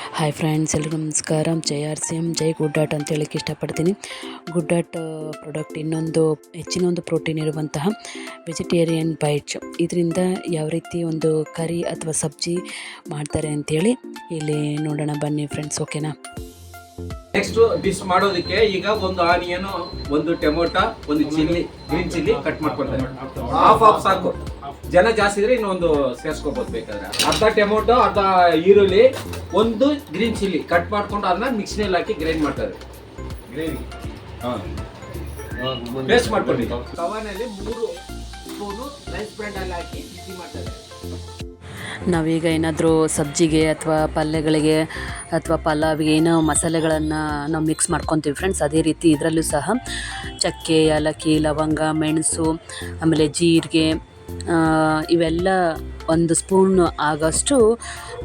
Hi friends ಎಲ್ಲರಿಗೂ ನಮಸ್ಕಾರ. ಜೈ ಆರ್ ಸಿ ಎಂ ಜೈ ಗುಡ್ ಡಾಟ್ ಅಂತ ಹೇಳಕ್ಕೆ ಇಷ್ಟಪಡ್ತೀನಿ. ಗುಡ್ ಡಾಟ್ ಪ್ರಾಡಕ್ಟ್ ಇನ್ನೊಂದು ಹೆಚ್ಚಿನ ಒಂದು ಪ್ರೋಟೀನ್ ಇರುವಂತಹ ವೆಜಿಟೇರಿಯನ್ ಬೈಟ್ಸ್ ಇದರಿಂದ ಯಾವ ರೀತಿ ಒಂದು ಕರಿ ಅಥವಾ ಸಬ್ಜಿ ಮಾಡ್ತಾರೆ ಅಂಥೇಳಿ ಇಲ್ಲಿ ನೋಡೋಣ. ಬನ್ನಿ ಫ್ರೆಂಡ್ಸ್ ಓಕೆನಾ ನೆಕ್ಸ್ಟ್ ಡಿಶ್ ಮಾಡೋದಕ್ಕೆ ಈಗ ಒಂದು ಆನಿಯನ್ ಒಂದು ಟೊಮೊಟೊ, ಒಂದು ಚಿಲ್ಲಿ ಗ್ರೀನ್ ಚಿಲ್ಲಿ ಕಟ್ ಮಾಡ್ಕೊಳ್ತಾರೆ ಹಾಫ್ ಹಾಫ್ ಸಾಕು. ಜನ ಜಾಸ್ತಿ ಇದ್ರೆ ಇನ್ನೊಂದು ಸೇರ್ಸ್ಕೋಬೋದು ಬೇಕಾದ್ರೆ. ಅರ್ಧ ಟೊಮೊಟೊ ಅರ್ಧ ಈರುಳ್ಳಿ ಒಂದು ಗ್ರೀನ್ ಚಿಲ್ಲಿ ಕಟ್ ಮಾಡ್ಕೊಂಡು ಅದನ್ನ ಮಿಕ್ಸಿನಲ್ಲಿ ಹಾಕಿ ಗ್ರೈಂಡ್ ಮಾಡ್ತಾರೆ. ಗ್ರೇವಿ ಪೇಸ್ಟ್ ಮಾಡ್ಕೊಂಡು. ತವನಲ್ಲಿ ಮೂರು ಸ್ಪೂನು ರೈಸ್ ಬ್ರ್ಯಾಂಡ್ ಅಲ್ಲಿ ಹಾಕಿ ಬಿಸಿ ಮಾಡ್ತಾರೆ. ನಾವೀಗ ಏನಾದರೂ ಸಬ್ಜಿಗೆ ಅಥವಾ ಪಲ್ಯಗಳಿಗೆ ಅಥವಾ ಪಲಾವಿಗೆ ಏನೋ ಮಸಾಲೆಗಳನ್ನು ನಾವು ಮಿಕ್ಸ್ ಮಾಡ್ಕೊತೀವಿ ಫ್ರೆಂಡ್ಸ್ ಅದೇ ರೀತಿ ಇದರಲ್ಲೂ ಸಹ ಚಕ್ಕೆ ಏಲಕ್ಕಿ ಲವಂಗ ಮೆಣಸು ಆಮೇಲೆ ಜೀರಿಗೆ ಇವೆಲ್ಲ ಒಂದು ಸ್ಪೂನ್ ಆಗೋಷ್ಟು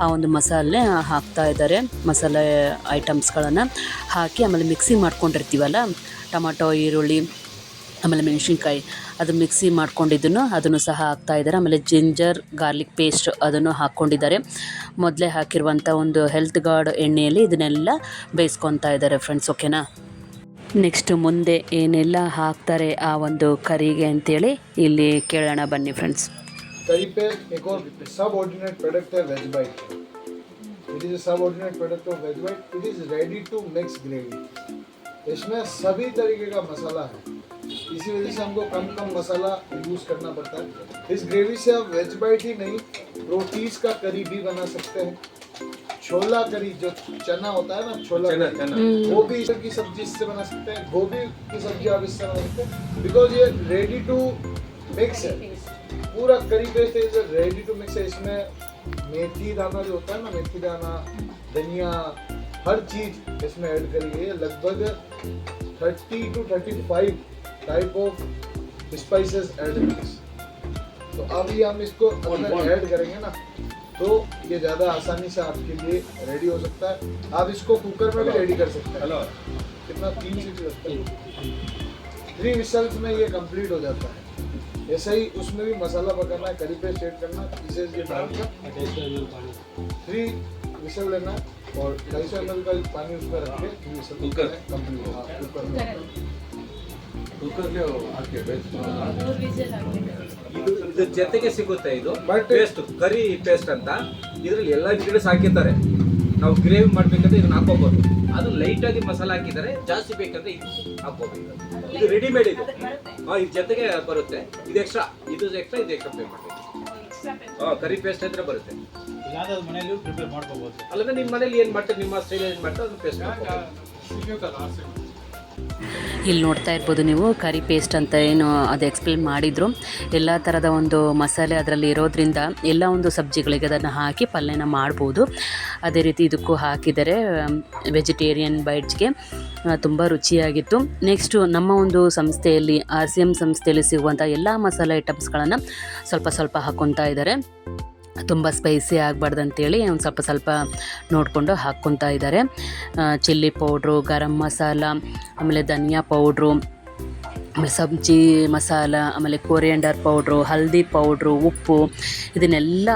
ಆ ಒಂದು ಮಸಾಲೆ ಹಾಕ್ತಾ ಇದ್ದಾರೆ, ಮಸಾಲೆ ಐಟಮ್ಸ್ಗಳನ್ನು ಹಾಕಿ ಆಮೇಲೆ ಮಿಕ್ಸಿ ಮಾಡ್ಕೊಂಡಿರ್ತೀವಲ್ಲ, ಟೊಮಾಟೊ, ಈರುಳ್ಳಿ, ಆಮೇಲೆ ಮೆಣಸಿನ್ಕಾಯಿ, ಅದು ಮಿಕ್ಸಿ ಮಾಡ್ಕೊಂಡಿದ್ದನ್ನು ಅದನ್ನು ಸಹ ಹಾಕ್ತಾ ಇದ್ದಾರೆ. ಆಮೇಲೆ ಜಿಂಜರ್, ಗಾರ್ಲಿಕ್ ಪೇಸ್ಟ್ ಅದನ್ನು ಹಾಕ್ಕೊಂಡಿದ್ದಾರೆ. ಮೊದಲೇ ಹಾಕಿರುವಂಥ ಒಂದು ಹೆಲ್ತ್ ಗಾರ್ಡ್ ಎಣ್ಣೆಯಲ್ಲಿ ಇದನ್ನೆಲ್ಲ ಬೇಯಿಸ್ಕೊತಾ ಇದ್ದಾರೆ ಫ್ರೆಂಡ್ಸ್ ಓಕೆನಾ ನೆಕ್ಸ್ಟ್ ಮುಂದೆ ಏನೆಲ್ಲ ಹಾಕ್ತಾರೆ ಆ ಒಂದು ಕರಿಗೆ ಅಂತೇಳಿ ಇಲ್ಲಿ ಕೇಳೋಣ ಬನ್ನಿ ಫ್ರೆಂಡ್ಸ್ करी पे एक और सब ऑर्डिनेट प्रोडक्ट है veg bite it is subordinate product of veg bite it is ready to mix gravy इसमें सभी तरीके का मसाला है इसी वजह से हमको कम कम मसाला यूज करना पड़ता है इस ग्रेवी से आप वेज बाइट ही नहीं रोटीज का करी भी बना सकते हैं छोला करी जो चना होता है ना छोला चना, चना। वो भी इस की सब्ज़ी इससे बना सकते हैं गोभी की सब्ज़ी आप इससे बना सकते हैं। बिकॉज़ ये रेडी टू मिक्स है। पूरा curry paste is ready to mix है। इसमें मेथी दाना जो होता है ना मेथी दाना धनिया हर चीज़ इसमें ऐड करी है। लगभग 30 to 35 type of spices add तो अभी हम इसको अंदर ऐड करेंगे ना। तो ये ज़्यादा आसानी से आपके लिए रेडी हो सकता है। आप इसको कुकर में भी रेडी कर सकते हैं। कितना? तीन सिक्स थ्री विसल्स में ये कंप्लीट हो जाता है। ऐसे ही उसमें भी मसाला पकाना है करी पेस्ट एड करना इसे ये डालकर थ्री विसल लेना और ढाई सौ एम का पानी उसमें रख के थ्री विसल कंप्लीट होगा कुकर में। ಇದು ಇದ್ರ ಜೊತೆಗೆ ಸಿಗುತ್ತೆ ಇದು. ಪೇಸ್ಟ್ ಕರಿ ಪೇಸ್ಟ್ ಅಂತ. ಇದರಲ್ಲಿ ಎಲ್ಲ ಇಂಗ್ರೀಡಿಯನ್ಸ್ ಹಾಕಿರ್ತಾರೆ. ನಾವು ಗ್ರೇವಿ ಮಾಡ್ಬೇಕಂದ್ರೆ ಇದನ್ನ ಹಾಕೋಬಹುದು ಅದು ಲೈಟ್ ಆಗಿ ಮಸಾಲ ಹಾಕಿದ್ದಾರೆ ಜಾಸ್ತಿ ಬೇಕಂದ್ರೆ ಇದು ಹಾಕೋಬೇಕು ಇದು ರೆಡಿಮೇಡ್ ಇದು. ಹಾ ಇದು ಜೊತೆಗೆ ಬರುತ್ತೆ. ಇದು ಎಕ್ಸ್ಟ್ರಾ ಇದು ಎಕ್ಸ್ಟ್ರಾ ಇದು ಎಕ್ಸ್ಟ್ರಾ ಪೇ ಮಾಡಬೇಕು. ಹಾ ಕರಿ ಪೇಸ್ಟ್ ಅಂದ್ರೆ ಬರುತ್ತೆ. ಅಲ್ಲದೆ ನಿಮ್ಮ ಮನೇಲಿ ಏನ್ ಮಾಡ್ತಾರೆ? ನಿಮ್ಮ ಸ್ಟೈಲ್ ಏನ್ ಮಾಡ್ತಾರೆ? ಅದನ್ನ ಪೇಸ್ಟ್ ಇಲ್ಲಿ ನೋಡ್ತಾ ಇರ್ಬೋದು ನೀವು ಕರಿ ಪೇಸ್ಟ್ ಅಂತ ಏನು ಅದು ಎಕ್ಸ್ಪ್ಲೇನ್ ಮಾಡಿದರು. ಎಲ್ಲ ಥರದ ಒಂದು ಮಸಾಲೆ ಅದರಲ್ಲಿ ಇರೋದ್ರಿಂದ ಎಲ್ಲ ಒಂದು ಸಬ್ಜಿಗಳಿಗೆ ಅದನ್ನು ಹಾಕಿ ಪಲ್ಯನ ಮಾಡ್ಬೋದು. ಅದೇ ರೀತಿ ಇದಕ್ಕೂ ಹಾಕಿದರೆ ವೆಜಿಟೇರಿಯನ್ ಬೈಟ್ಸ್ಗೆ ತುಂಬ ರುಚಿಯಾಗಿತ್ತು. ನೆಕ್ಸ್ಟು ನಮ್ಮ ಒಂದು ಸಂಸ್ಥೆಯಲ್ಲಿ ಆರ್ ಸಿ ಎಂ ಸಂಸ್ಥೆಯಲ್ಲಿ ಸಿಗುವಂಥ ಎಲ್ಲ ಮಸಾಲೆ ಐಟಮ್ಸ್ಗಳನ್ನು ಸ್ವಲ್ಪ ಸ್ವಲ್ಪ ಹಾಕ್ಕೊತಾ ಇದ್ದಾರೆ. ತುಂಬ ಸ್ಪೈಸಿ ಆಗಬಾರ್ದು ಅಂತೇಳಿ ಒಂದು ಸ್ವಲ್ಪ ಸ್ವಲ್ಪ ನೋಡಿಕೊಂಡು ಹಾಕ್ಕೊತಾ ಇದ್ದಾರೆ. ಚಿಲ್ಲಿ ಪೌಡ್ರು ಗರಂ ಮಸಾಲ ಆಮೇಲೆ ಧನಿಯಾ ಪೌಡ್ರು ಆಮೇಲೆ ಸಬ್ಜಿ ಮಸಾಲ, ಆಮೇಲೆ ಕೋರಿಯಂಡರ್ ಪೌಡ್ರು ಹಲ್ದಿ ಪೌಡ್ರು ಉಪ್ಪು ಇದನ್ನೆಲ್ಲ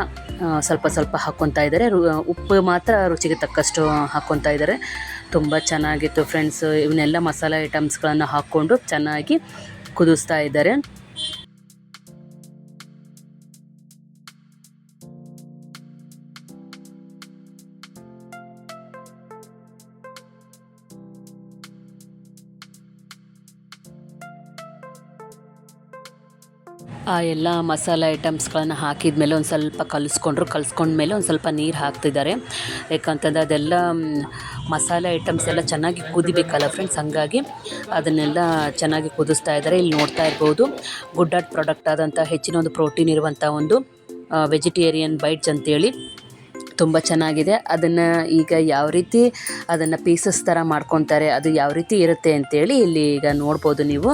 ಸ್ವಲ್ಪ ಸ್ವಲ್ಪ ಹಾಕ್ಕೊತಾ ಇದ್ದಾರೆ. ಉಪ್ಪು ಮಾತ್ರ ರುಚಿಗೆ ತಕ್ಕಷ್ಟು ಹಾಕ್ಕೊತಾ ಇದ್ದಾರೆ. ತುಂಬ ಚೆನ್ನಾಗಿತ್ತು ಫ್ರೆಂಡ್ಸ್ ಇವನ್ನೆಲ್ಲ ಮಸಾಲೆ ಐಟಮ್ಸ್ಗಳನ್ನು ಹಾಕ್ಕೊಂಡು ಚೆನ್ನಾಗಿ ಕುದಿಸ್ತಾ ಇದ್ದಾರೆ. ಆ ಎಲ್ಲ ಮಸಾಲೆ ಐಟಮ್ಸ್ಗಳನ್ನು ಹಾಕಿದ ಮೇಲೆ ಒಂದು ಸ್ವಲ್ಪ ಕಲಿಸ್ಕೊಂಡ್ರು, ಕಲಿಸ್ಕೊಂಡ್ಮೇಲೆ ಒಂದು ಸ್ವಲ್ಪ ನೀರು ಹಾಕ್ತಿದ್ದಾರೆ. ಯಾಕಂತಂದರೆ ಅದೆಲ್ಲ ಮಸಾಲೆ ಐಟಮ್ಸ್ ಎಲ್ಲ ಚೆನ್ನಾಗಿ ಕುದಿಬೇಕಲ್ಲ ಫ್ರೆಂಡ್ಸ್ ಹಾಗಾಗಿ ಅದನ್ನೆಲ್ಲ ಚೆನ್ನಾಗಿ ಕುದಿಸ್ತಾ ಇದ್ದಾರೆ. ಇಲ್ಲಿ ನೋಡ್ತಾ ಇರ್ಬೋದು ಗುಡ್ ಆಟ್ ಪ್ರಾಡಕ್ಟ್ ಆದಂಥ ಹೆಚ್ಚಿನ ಒಂದು ಪ್ರೋಟೀನ್ ಇರುವಂಥ ಒಂದು ವೆಜಿಟೇರಿಯನ್ ಬೈಟ್ಸ್ ಅಂತೇಳಿ ತುಂಬ ಚೆನ್ನಾಗಿದೆ. ಅದನ್ನು ಈಗ ಯಾವ ರೀತಿ ಅದನ್ನು ಪೀಸಸ್ ಥರ ಮಾಡ್ಕೊತಾರೆ, ಅದು ಯಾವ ರೀತಿ ಇರುತ್ತೆ ಅಂತೇಳಿ ಇಲ್ಲಿ ಈಗ ನೋಡ್ಬೋದು ನೀವು.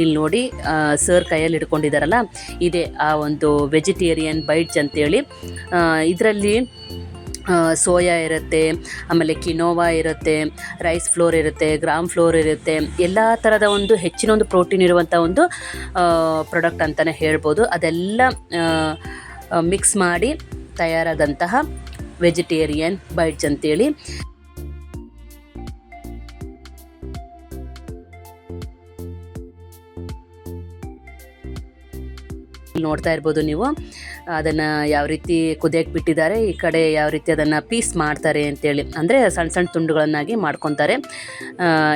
ಇಲ್ಲಿ ನೋಡಿ ಸರ್ ಕೈಯಲ್ಲಿ ಹಿಡ್ಕೊಂಡಿದ್ದಾರಲ್ಲ ಇದೇ ಆ ಒಂದು ವೆಜಿಟೇರಿಯನ್ ಬೈಟ್ಸ್ ಅಂತೇಳಿ. ಇದರಲ್ಲಿ ಸೋಯಾ ಇರುತ್ತೆ, ಆಮೇಲೆ ಕಿನೋವಾ ಇರುತ್ತೆ ರೈಸ್ ಫ್ಲೋರ್ ಇರುತ್ತೆ ಗ್ರಾಮ್ ಫ್ಲೋರ್ ಇರುತ್ತೆ, ಎಲ್ಲ ಥರದ ಒಂದು ಹೆಚ್ಚಿನ ಒಂದು ಪ್ರೋಟೀನ್ ಇರುವಂಥ ಒಂದು ಪ್ರಾಡಕ್ಟ್ ಅಂತಲೇ ಹೇಳ್ಬೋದು. ಅದೆಲ್ಲ ಮಿಕ್ಸ್ ಮಾಡಿ ತಯಾರಾದಂತಹ ವೆಜಿಟೇರಿಯನ್ ಬೈಟ್ಸ್ ಅಂತೇಳಿ. ನೋಡ್ತಾ ಇರ್ಬೋದು ನೀವು. ಅದನ್ನು ಯಾವ ರೀತಿ ಕುದಿಯಕ್ಕೆ ಬಿಟ್ಟಿದ್ದಾರೆ, ಈ ಕಡೆ ಯಾವ ರೀತಿ ಅದನ್ನು ಪೀಸ್ ಮಾಡ್ತಾರೆ ಅಂತೇಳಿ. ಅಂದರೆ ಸಣ್ಣ ಸಣ್ಣ ತುಂಡುಗಳನ್ನಾಗಿ ಮಾಡ್ಕೊತಾರೆ.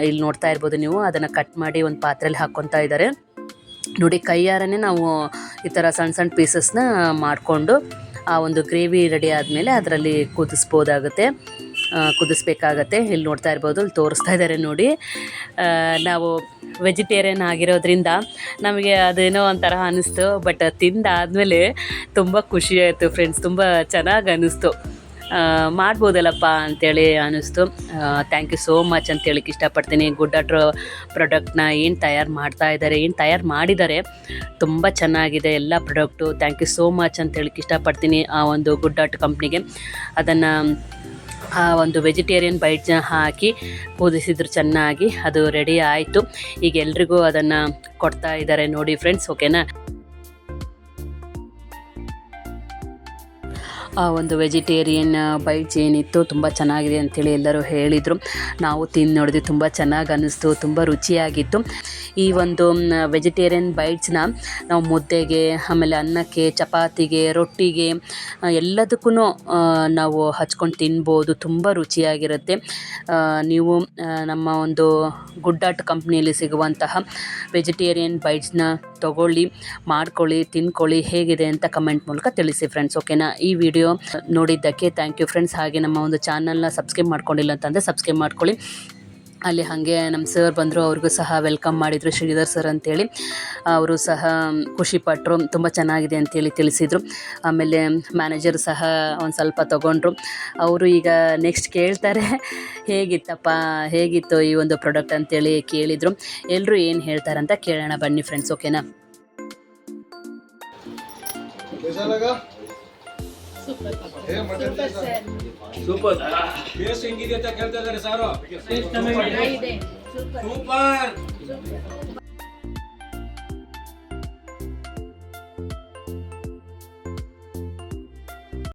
ಇಲ್ಲಿ ನೋಡ್ತಾ ಇರ್ಬೋದು ನೀವು, ಅದನ್ನು ಕಟ್ ಮಾಡಿ ಒಂದು ಪಾತ್ರೆಯಲ್ಲಿ ಹಾಕ್ಕೊತಾ ಇದ್ದಾರೆ. ನೋಡಿ, ಕೈಯಾರನೇ ನಾವು ಈ ಥರ ಸಣ್ಣ ಸಣ್ಣ ಪೀಸಸ್ನ ಮಾಡಿಕೊಂಡು ಆ ಒಂದು ಗ್ರೇವಿ ರೆಡಿ ಆದಮೇಲೆ ಅದರಲ್ಲಿ ಕುದಿಸ್ಬೋದಾಗುತ್ತೆ. ಕುದಿಸ್ಬೇಕಾಗತ್ತೆ. ಇಲ್ಲಿ ನೋಡ್ತಾ ಇರ್ಬೋದು, ಇಲ್ಲಿ ತೋರಿಸ್ತಾ ಇದ್ದಾರೆ ನೋಡಿ. ನಾವು ವೆಜಿಟೇರಿಯನ್ ಆಗಿರೋದ್ರಿಂದ ನಮಗೆ ಅದೇನೋ ಒಂಥರ ಅನ್ನಿಸ್ತು ಬಟ್ ತಿಂದಾದಮೇಲೆ ತುಂಬ ಖುಷಿ ಆಯಿತು ಫ್ರೆಂಡ್ಸ್ ತುಂಬ ಚೆನ್ನಾಗಿ ಅನ್ನಿಸ್ತು ಮಾಡ್ಬೋದಲ್ಲಪ್ಪ ಅಂತೇಳಿ ಅನ್ನಿಸ್ತು ಥ್ಯಾಂಕ್ ಯು ಸೋ ಮಚ್ ಅಂತ ಹೇಳಕ್ಕೆ ಇಷ್ಟಪಡ್ತೀನಿ. ಗುಡ್ ಅಟ್ರ್ ಪ್ರಾಡಕ್ಟ್ನ ಏನು ತಯಾರು ಮಾಡ್ತಾ ಇದ್ದಾರೆ ಏನು ತಯಾರು ಮಾಡಿದ್ದಾರೆ ತುಂಬ ಚೆನ್ನಾಗಿದೆ ಎಲ್ಲ product thank you so much ಅಂತ ಹೇಳಕ್ಕೆ ಇಷ್ಟಪಡ್ತೀನಿ ಆ ಒಂದು ಗುಡ್ ಅಟ್ ಕಂಪ್ನಿಗೆ ಅದನ್ನು ಆ ಒಂದು ವೆಜಿಟೇರಿಯನ್ ಬೈಟ್ನ ಹಾಕಿ ಕುದಿಸಿದ್ರು ಚೆನ್ನಾಗಿ, ಅದು ರೆಡಿ ಆಯಿತು. ಈಗ ಎಲ್ರಿಗೂ ಅದನ್ನು ಕೊಡ್ತಾ ಇದ್ದಾರೆ ನೋಡಿ ಫ್ರೆಂಡ್ಸ್ ಓಕೆನಾ ಆ, ಒಂದು ವೆಜಿಟೇರಿಯನ್ ಬೈಟ್ಸ್ ಏನಿತ್ತು ತುಂಬ ಚೆನ್ನಾಗಿದೆ ಅಂಥೇಳಿ ಎಲ್ಲರೂ ಹೇಳಿದರು. ನಾವು ತಿಂದು ನೋಡಿದ್ವಿ. ತುಂಬ ಚೆನ್ನಾಗಿ ಅನ್ನಿಸ್ತು ತುಂಬ ರುಚಿಯಾಗಿತ್ತು. ಈ ಒಂದು ವೆಜಿಟೇರಿಯನ್ ಬೈಟ್ಸ್ನ ನಾವು ಮುದ್ದೆಗೆ, ಆಮೇಲೆ ಅನ್ನಕ್ಕೆ, ಚಪಾತಿಗೆ, ರೊಟ್ಟಿಗೆ ಎಲ್ಲದಕ್ಕೂ ನಾವು ಹಚ್ಕೊಂಡು ತಿನ್ಬೋದು. ತುಂಬ ರುಚಿಯಾಗಿರುತ್ತೆ. ನೀವು ನಮ್ಮ ಒಂದು ಗುಡ್ಡಾಟ್ ಕಂಪ್ನಿಯಲ್ಲಿ ಸಿಗುವಂತಹ ವೆಜಿಟೇರಿಯನ್ ಬೈಟ್ಸ್ನ ತಗೊಳ್ಳಿ, ಮಾಡ್ಕೊಳ್ಳಿ, ತಿನ್ಕೊಳ್ಳಿ, ಹೇಗಿದೆ ಅಂತ ಕಮೆಂಟ್ ಮೂಲಕ ತಿಳಿಸಿ ಫ್ರೆಂಡ್ಸ್ ಓಕೆನಾ ಈ ವಿಡಿಯೋ ನೋಡಿದ್ದಕ್ಕೆ ಥ್ಯಾಂಕ್ ಯು ಫ್ರೆಂಡ್ಸ್ ಹಾಗೆ ನಮ್ಮ ಒಂದು ಚಾನಲ್ನ ಸಬ್ಸ್ಕ್ರೈಬ್ ಮಾಡ್ಕೊಂಡಿಲ್ಲ ಅಂತಂದರೆ ಸಬ್ಸ್ಕ್ರೈಬ್ ಮಾಡ್ಕೊಳ್ಳಿ. ಅಲ್ಲಿ ಹಾಗೆ ನಮ್ಮ ಸರ್ ಬಂದರು, ಅವ್ರಿಗೂ ಸಹ ವೆಲ್ಕಮ್ ಮಾಡಿದರು ಶ್ರೀಧರ್ ಸರ್ ಅಂತೇಳಿ. ಅವರು ಸಹ ಖುಷಿಪಟ್ಟರು ತುಂಬ ಚೆನ್ನಾಗಿದೆ ಅಂತೇಳಿ ತಿಳಿಸಿದರು. ಆಮೇಲೆ ಮ್ಯಾನೇಜರ್ ಸಹ ಒಂದು ಸ್ವಲ್ಪ ತೊಗೊಂಡ್ರು. ಅವರು ಈಗ ನೆಕ್ಸ್ಟ್ ಕೇಳ್ತಾರೆ, ಹೇಗಿತ್ತಪ್ಪ, ಹೇಗಿತ್ತು ಈ ಒಂದು ಪ್ರಾಡಕ್ಟ್ ಅಂತೇಳಿ ಕೇಳಿದರು. ಎಲ್ಲರೂ ಏನು ಹೇಳ್ತಾರೆ ಅಂತ ಕೇಳೋಣ ಬನ್ನಿ ಫ್ರೆಂಡ್ಸ್ ಓಕೆನಾ ಸೂಪರ್ ಟೇಸ್ಟ್ ಹೆಂಗಿದೆ ಅಂತ ಕೇಳ್ತಾ ಇದ್ದಾರೆ ಸಾರು. ಸೂಪರ್